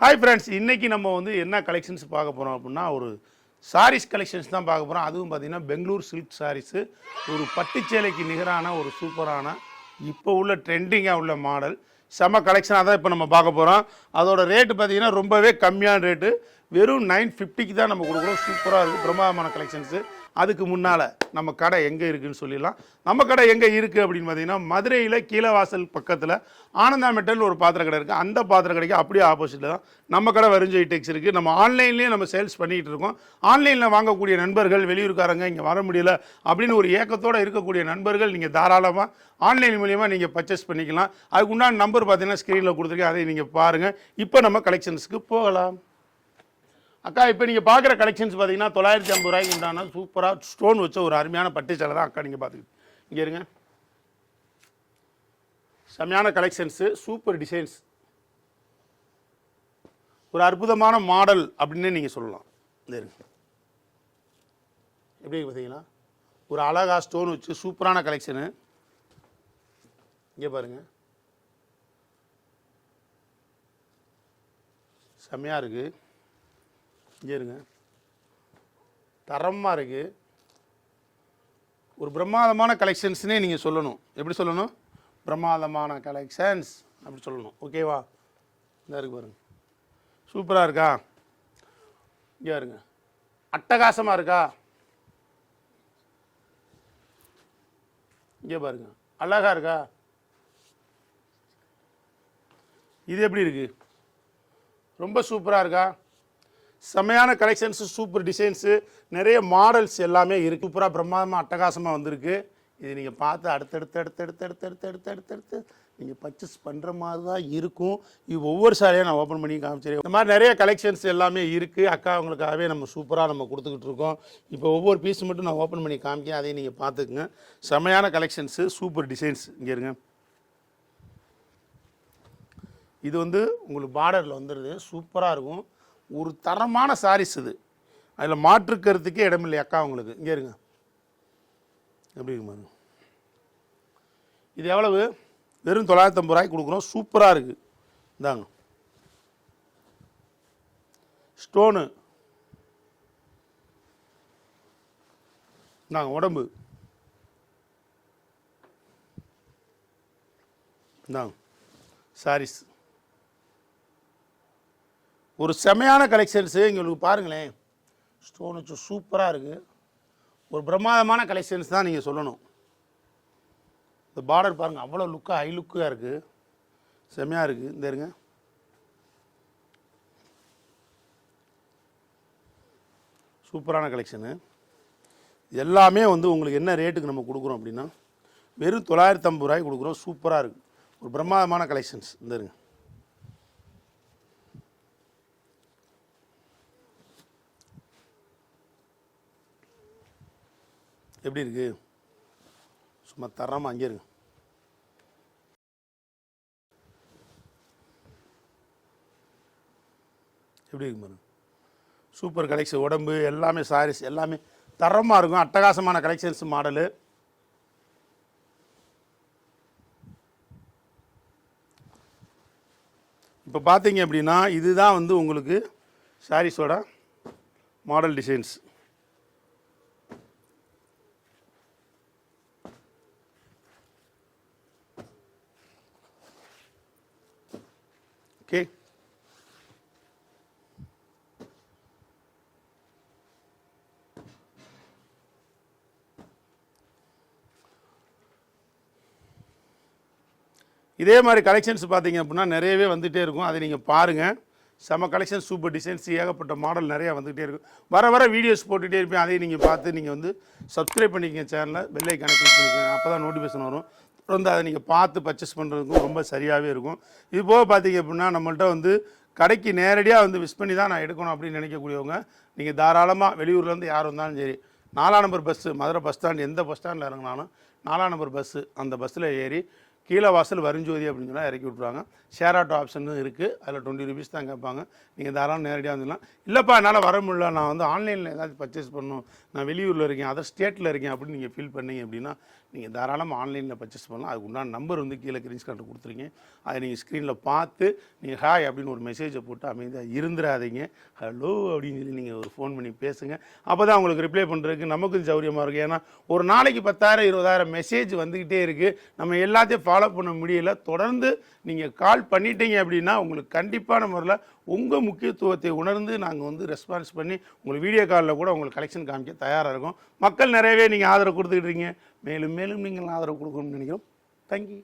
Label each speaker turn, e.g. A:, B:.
A: Hi friends இன்றைக்கி நம்ம வந்து என்ன கலெக்ஷன்ஸ் பார்க்க போகிறோம் அப்படின்னா ஒரு சாரீஸ் கலெக்ஷன்ஸ் தான் பார்க்க போகிறோம் அதுவும் பார்த்திங்கன்னா பெங்களூர் சில்க் சாரீஸு ஒரு பட்டுச்சேலைக்கு நிகரான ஒரு சூப்பரான இப்போ உள்ள ட்ரெண்டிங்காக உள்ள மாடல் செம கலெக்ஷனாக தான் இப்போ நம்ம பார்க்க போகிறோம் அதோட ரேட்டு பார்த்தீங்கன்னா ரொம்பவே கம்மியான ரேட்டு வெறும் நைன் ஃபிஃப்டிக்கு தான் நம்ம கொடுக்குறோம். சூப்பராக இருக்குது பிரமாதமான கலெக்ஷன்ஸு அதுக்கு முன்னால் நம்ம கடை எங்கே இருக்குதுன்னு சொல்லிடலாம். நம்ம கடை எங்கே இருக்குது அப்படின்னு பார்த்தீங்கன்னா மதுரையில் கீழவாசல் பக்கத்தில் ஆனந்தா மெட்டல் ஒரு பாத்திர கடை இருக்குது அந்த பாத்திர கடைக்கு அப்படியே ஆப்போசிட்டில் தான் நம்ம கடை வருஞ்சோய் டெக்ஸ் இருக்குது நம்ம ஆன்லைன்லேயே நம்ம சேல்ஸ் பண்ணிகிட்டு இருக்கோம். ஆன்லைனில் வாங்கக்கூடிய நண்பர்கள் வெளியூர்காரங்க இங்கே வர முடியல அப்படின்னு ஒரு ஏக்கத்தோடு இருக்கக்கூடிய நண்பர்கள் நீங்கள் தாராளமாக ஆன்லைன் மூலியமாக நீங்கள் பர்ச்சேஸ் பண்ணிக்கலாம். அதுக்கு உண்டான நம்பர் பார்த்தீங்கன்னா ஸ்க்ரீனில் கொடுத்துருக்கேன். அதை நீங்கள் பாருங்கள் இப்போ நம்ம கலெக்ஷன்ஸுக்கு போகலாம். அக்கா இப்போ நீங்கள் பார்க்குற கலெக்ஷன்ஸ் பார்த்தீங்கன்னா தொள்ளாயிரத்தி ஐம்பது ரூபாய்க்கு உண்டான சூப்பராக ஸ்டோன் வச்ச ஒரு அருமையான பட்டு சேலை தான் அக்கா நீங்கள் பார்த்துக்கிட்டு இங்கே இருங்க. செம்மையான கலெக்ஷன்ஸு சூப்பர் டிசைன்ஸ் ஒரு அற்புதமான மாடல் அப்படின்னு நீங்கள் சொல்லலாம். இந்த இருங்க. எப்படி பார்த்தீங்கன்னா ஒரு அழகா ஸ்டோன் வச்சு சூப்பரான கலெக்ஷனு இங்கே பாருங்க. செம்மையாக இருக்குது இங்கே இருங்க. தரமாக இருக்குது ஒரு பிரமாதமான கலெக்ஷன்ஸ்னே நீங்கள் சொல்லணும். எப்படி சொல்லணும்? பிரமாதமான கலெக்ஷன்ஸ் அப்படி சொல்லணும். ஓகேவா இந்த இருக்கு பாருங்க. சூப்பராக இருக்கா? இங்கே இருங்க. அட்டகாசமாக இருக்கா? இங்கே பாருங்க. அழகா இருக்கா? இது எப்படி இருக்குது ரொம்ப சூப்பராக இருக்கா? செம்மையான கலெக்ஷன்ஸு சூப்பர் டிசைன்ஸு நிறைய மாடல்ஸ் எல்லாமே இருக்குது சூப்பராக பிரம்மாதமாக அட்டகாசமாக வந்திருக்கு. இது நீங்கள் பார்த்து அடுத்தடுத்து அடுத்தடுத்து அடுத்தடுத்து அடுத்து நீங்கள் பர்ச்சேஸ் பண்ணுற மாதிரி தான் இருக்கும். இது ஒவ்வொரு சாரியாக நான் ஓப்பன் பண்ணி காமிச்சிருக்கேன். இந்த மாதிரி நிறைய கலெக்ஷன்ஸ் எல்லாமே இருக்குது அக்கா அவங்களுக்காகவே நம்ம சூப்பராக நம்ம கொடுத்துக்கிட்டு இருக்கோம். இப்போ ஒவ்வொரு பீஸ் மட்டும் நான் ஓப்பன் பண்ணி காமிக்கேன் அதையும் நீங்கள் பார்த்துக்குங்க. செமையான கலெக்ஷன்ஸு சூப்பர் டிசைன்ஸ் இங்கே இருங்க. இது வந்து உங்களுக்கு பார்டரில் வந்துடுது சூப்பராக இருக்கும். ஒரு தரமான சாரீஸ் இது. அதில் மாற்றுக்கிறதுக்கே இடமில்லை அக்கா உங்களுக்கு. இங்கே இருங்க. எப்படி இருக்கு இது எவ்வளவு? வெறும் தொள்ளாயிரத்தம்பது ரூபாய்க்கு கொடுக்குறோம். சூப்பராக இருக்குது இந்தாங்க. ஸ்டோனு. இந்தாங்க உடம்பு. இந்தாங்க. சாரீஸ் ஒரு செமையான கலெக்ஷன்ஸு எங்களுக்கு பாருங்களேன். ஸ்டோன் வச்சு சூப்பராக இருக்குது ஒரு பிரமாதமான கலெக்ஷன்ஸ் தான் நீங்கள் சொல்லணும். இந்த பார்டர் பாருங்கள் அவ்வளோ லுக்காக ஹை லுக்காக இருக்குது செமையாக இருக்குது இந்த இருங்க. சூப்பரான கலெக்ஷனு எல்லாமே வந்து உங்களுக்கு என்ன ரேட்டுக்கு நம்ம கொடுக்குறோம் அப்படின்னா வெறும் தொள்ளாயிரத்தி ஐம்பது ரூபாய்க்கு கொடுக்குறோம். சூப்பராக இருக்குது ஒரு பிரமாதமான கலெக்ஷன்ஸ் இந்த இருங்க. எப்படி இருக்குது சும்மா தரமாக அங்கே இருங்க எப்படி இருக்கு பாருங்க. சூப்பர் கலெக்ஷன் உடம்பு எல்லாமே சாரீஸ் எல்லாமே தரமாக இருக்கும். அட்டகாசமான கலெக்ஷன்ஸ் மாடலு இப்போ பார்த்தீங்க அப்படின்னா இதுதான் வந்து உங்களுக்கு சாரீஸோட மாடல் டிசைன்ஸ் ஓகே இதே மாதிரி கலெக்ஷன்ஸ் பார்த்தீங்க அப்படின்னா நிறையவே வந்துகிட்டே இருக்கும். அதை நீங்கள் பாருங்கள் செம கலெக்ஷன் சூப்பர் டிசைன்ஸ் ஏகப்பட்ட மாடல் நிறையா வந்துகிட்டே இருக்கும் வர வர வீடியோஸ் போட்டுகிட்டே இருப்பேன். அதையும் நீங்கள் பார்த்து நீங்கள் வந்து சப்ஸ்கிரைப் பண்ணிக்கங்க சேனலை பெல்லை கனெக்ட் பண்ணிக்கோங்க. அப்போ தான் நோட்டிஃபிகேஷன் வரும். தொடர்ந்து அதை நீங்கள் பார்த்து பர்ச்சேஸ் பண்ணுறதுக்கும் ரொம்ப சரியாகவே இருக்கும். இது போக பார்த்தீங்க அப்படின்னா நம்மள்கிட்ட வந்து கடைக்கு நேரடியாக வந்து விஷ் பண்ணி தான் நான் எடுக்கணும் அப்படின்னு நினைக்கக்கூடியவங்க நீங்கள் தாராளமாக வெளியூர்லேருந்து யார் வந்தாலும் சரி நாலாம் number bus Madurai bus stand எந்த பஸ் ஸ்டாண்டில் இறங்கினாலும் நாலாம் நம்பர் பஸ்ஸு அந்த பஸ்ஸில் ஏறி கீழே வாசல் வருஞ்சோதி அப்படின்னு சொன்னால் இறக்கி விட்ருவாங்க ஷேர் ஆட்டோ ஆப்ஷனும் இருக்குது அதில் டுவெண்ட்டி ருபீஸ் தான் கேட்பாங்க. நீங்கள் தாராளம் நேரடியாக வந்துடலாம். இல்லைப்பா என்னால் வர முடியல. நான் வந்து ஆன்லைனில் ஏதாச்சும் பர்ச்சேஸ் பண்ணணும். நான் வெளியூரில் இருக்கேன். அதர் ஸ்டேட்டில் இருக்கேன் அப்படின்னு நீங்கள் ஃபீல் பண்ணீங்க அப்படின்னா நீங்கள் தாராளமாக ஆன்லைனில் பர்ச்சேஸ் பண்ணலாம். அதுக்கு உண்டான நம்பர் வந்து கீழே கிரீன் கார்டு கொடுத்துருங்க. அதை நீங்கள் ஸ்க்ரீனில் பார்த்து நீங்கள் ஹாய் அப்படின்னு ஒரு மெசேஜை போட்டு அமைதியாக இருந்துடாதீங்க. ஹலோ அப்படின்னு சொல்லி நீங்கள் ஒரு ஃபோன் பண்ணி பேசுங்க. அப்போ தான் உங்களுக்கு ரிப்ளை பண்ணுறதுக்கு நமக்கும் சௌரியமாக இருக்கும். ஏன்னா ஒரு நாளைக்கு பத்தாயிரம் இருபதாயிரம் மெசேஜ் வந்துக்கிட்டே இருக்குது நம்ம எல்லாத்தையும் ஃபாலோ பண்ண முடியல. தொடர்ந்து நீங்கள் கால் பண்ணிட்டீங்க அப்படின்னா உங்களுக்கு கண்டிப்பான முறையில் உங்கள் முக்கியத்துவத்தை உணர்ந்து நாங்கள் வந்து ரெஸ்பான்ஸ் பண்ணி உங்களுக்கு வீடியோ காலில் கூட உங்களுக்கு கலெக்ஷன் காமிக்க தயாராக இருக்கும். மக்கள் நிறையவே நீங்கள் ஆதரவு கொடுத்துக்கிட்டு மேலும் மேலும் நீங்கள் ஆதரவு கொடுக்கணும்னு நினைக்கிறோம். தேங்க்யூ